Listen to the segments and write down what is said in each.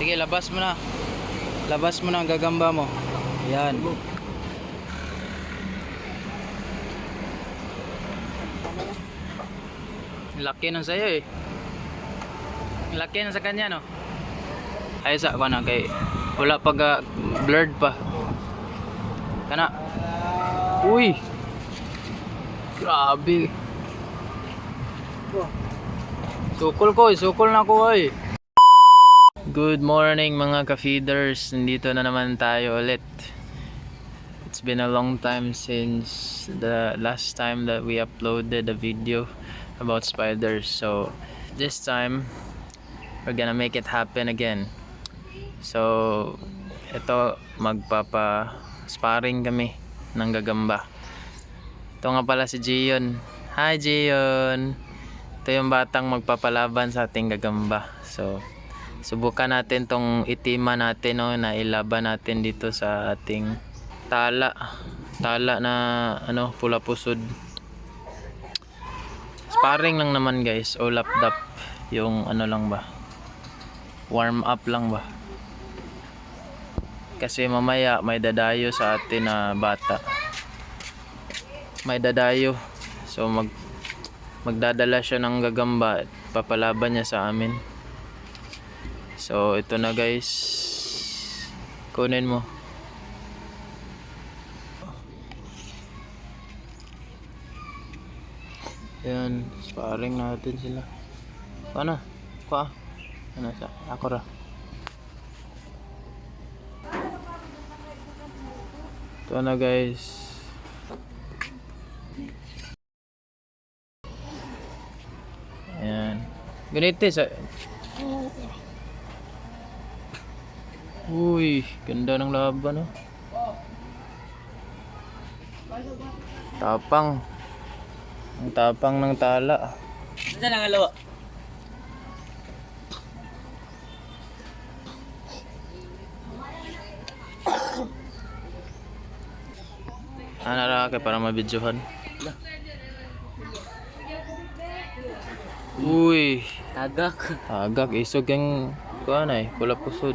Sige, labas mo na. Labas mo na ang gagamba mo. Yan. Laki nun sa'yo eh. Laki nun sa kanya no. Ay sa ko na kay wala pag ah, blurred pa. Kana. Uy. Grabe. Sukol ko, eh. sukol na ko ay. Good morning mga ka-feeders. Nandito na naman tayo ulit. It's been a long time since the last time that we uploaded a video about spiders. So this time we're gonna make it happen again. So ito magpapa sparring kami ng gagamba. Ito nga pala si Gion. Hi Gion. Ito yung batang magpapalaban sa ating gagamba. So subukan natin tong itima natin no na ilaban natin dito sa ating tala. Tala na ano pula pusod. Sparring lang naman guys. O lapdap yung ano lang ba? Warm up lang ba? Kasi mamaya may dadayo sa atin na bata. May dadayo. So mag magdadala siya ng gagamba at papalaban niya sa amin So, ito na guys. Kunin mo. Yan, sparring natin sila. Ano? Kuha. Ano sa? Ako ra. Ito na guys. Ayan. Ganito sa Uy, ganda ng laban oh. Tapang. Ang tapang ng tala. Saan ang alawa? Ano ra kay para mabidyohan. Uy, Tagak. agak isog yung kuan ay pula pusod.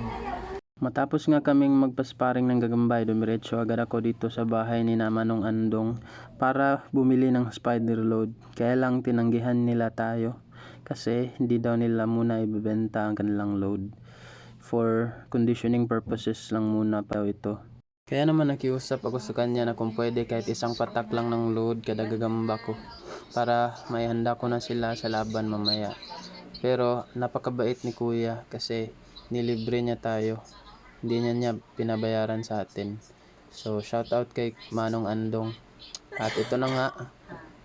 Matapos nga kaming magpasparing ng gagambay, dumiretso agad ako dito sa bahay ni na Manong Andong para bumili ng spider load. Kaya lang tinanggihan nila tayo kasi hindi daw nila muna ibebenta ang kanilang load. For conditioning purposes lang muna pa ito. Kaya naman nakiusap ako sa kanya na kung pwede kahit isang patak lang ng load kada gagamba ko para may handa ko na sila sa laban mamaya. Pero napakabait ni kuya kasi nilibre niya tayo. Hindi niya niya pinabayaran sa atin. So shout out kay Manong Andong. At ito na nga,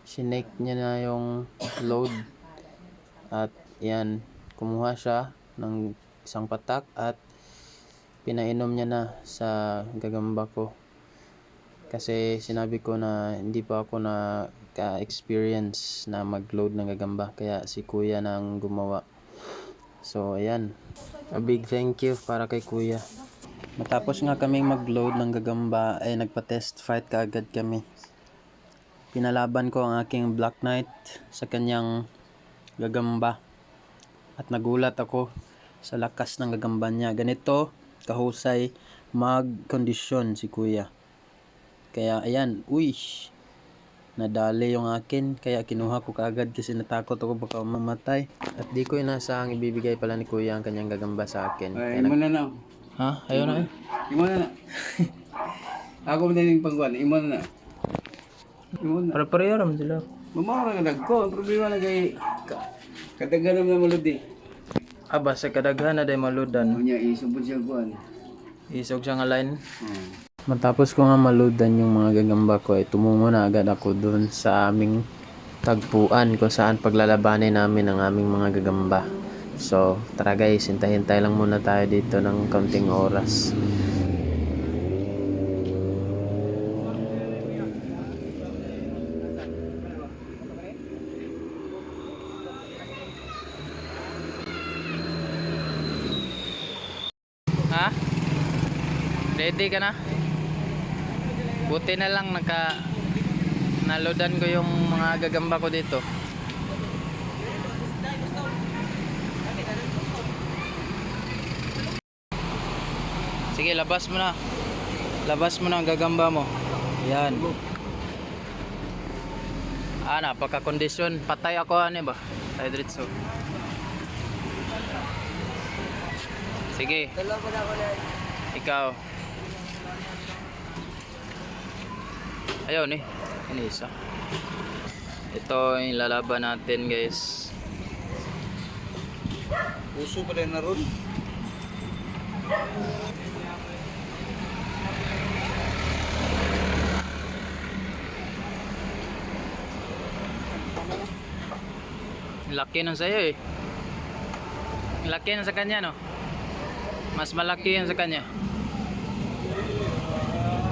sinake niya na yung load. At yan, kumuha siya ng isang patak at pinainom niya na sa gagamba ko. Kasi sinabi ko na hindi pa ako na ka-experience na mag-load ng gagamba. Kaya si kuya na ang gumawa. So, ayan. A big thank you para kay kuya. Matapos nga kaming mag-load ng gagamba, ay nagpa-test fight kaagad kami. Pinalaban ko ang aking Black Knight sa kanyang gagamba. At nagulat ako sa lakas ng gagamba niya. Ganito, kahusay, mag-kondisyon si kuya. Kaya ayan, uy, nadali yung akin. Kaya kinuha ko kaagad kasi natakot ako baka mamatay. At di ko inasahang ibibigay pala ni kuya ang kanyang gagamba sa akin. Kaya Ay, nag- imo na na. Ha? Ayaw na eh. Imo na na. Ako mo din yung pangkuhan. Imo na na. Imo na. Para pareho naman sila. Mamara nga nagko. Ang problema na kay... ka- Kataganam na maludi. Aba, sa kadaghan na day maludan. Ano niya, isubod siya kuhan. Isog siya nga line. Hmm. Matapos ko nga maludan yung mga gagamba ko ay tumungo na agad ako doon sa aming tagpuan kung saan paglalabanin namin ang aming mga gagamba. So, tara guys, hintay-hintay lang muna tayo dito ng kaunting oras. Ha? Ready ka na? Buti na lang naka naloadan ko yung mga gagamba ko dito. Sige, labas mo na. Labas mo na ang gagamba mo. Yan. Ah, napaka-kondisyon. Patay ako, ano ba? Tayo diretso. Sige, ikaw. Ayaw ni. Ini isa. Ito yung lalaban natin guys. Puso pa rin na ron. Laki nun sa'yo eh. Laki nun sa kanya no? Mas malaki yun sa kanya.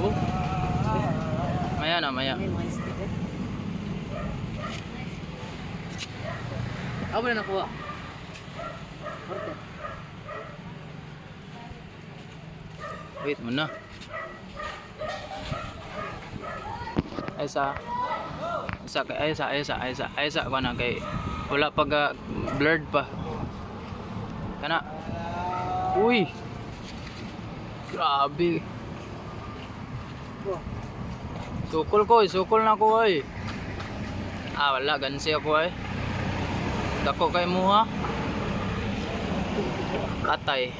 Oh. Maya na, maya. Ako na nakuha. Wait muna. Ay sa sa ay sa ay sa ay sa ay sa ko na kay wala pag ah, blurred pa. Kana. Uy. Grabe. Sukol ko, eh, sukol na ko ay. Ah, wala gansi ako ay. Dako kay mo ha. Katay.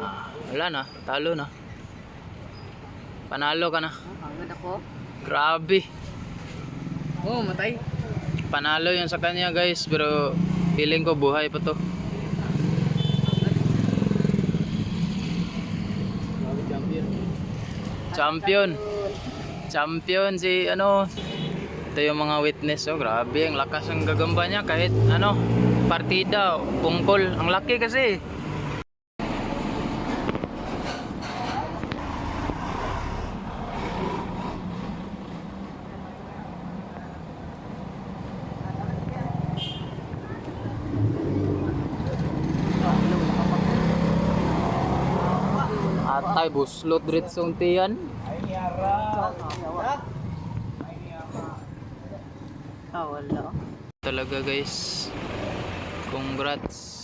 Ah, wala na, talo na. Panalo ka na. Ang Oh, matay. Panalo yun sa kanya guys, pero feeling ko buhay pa to. Champion. Champion si ano. Ito yung mga witness oh, grabe ang lakas ng gagamba niya kahit ano, partida, pungkol, ang laki kasi. Atay buslot diretsong tiyan. Ah, wala. Talaga guys. Congrats.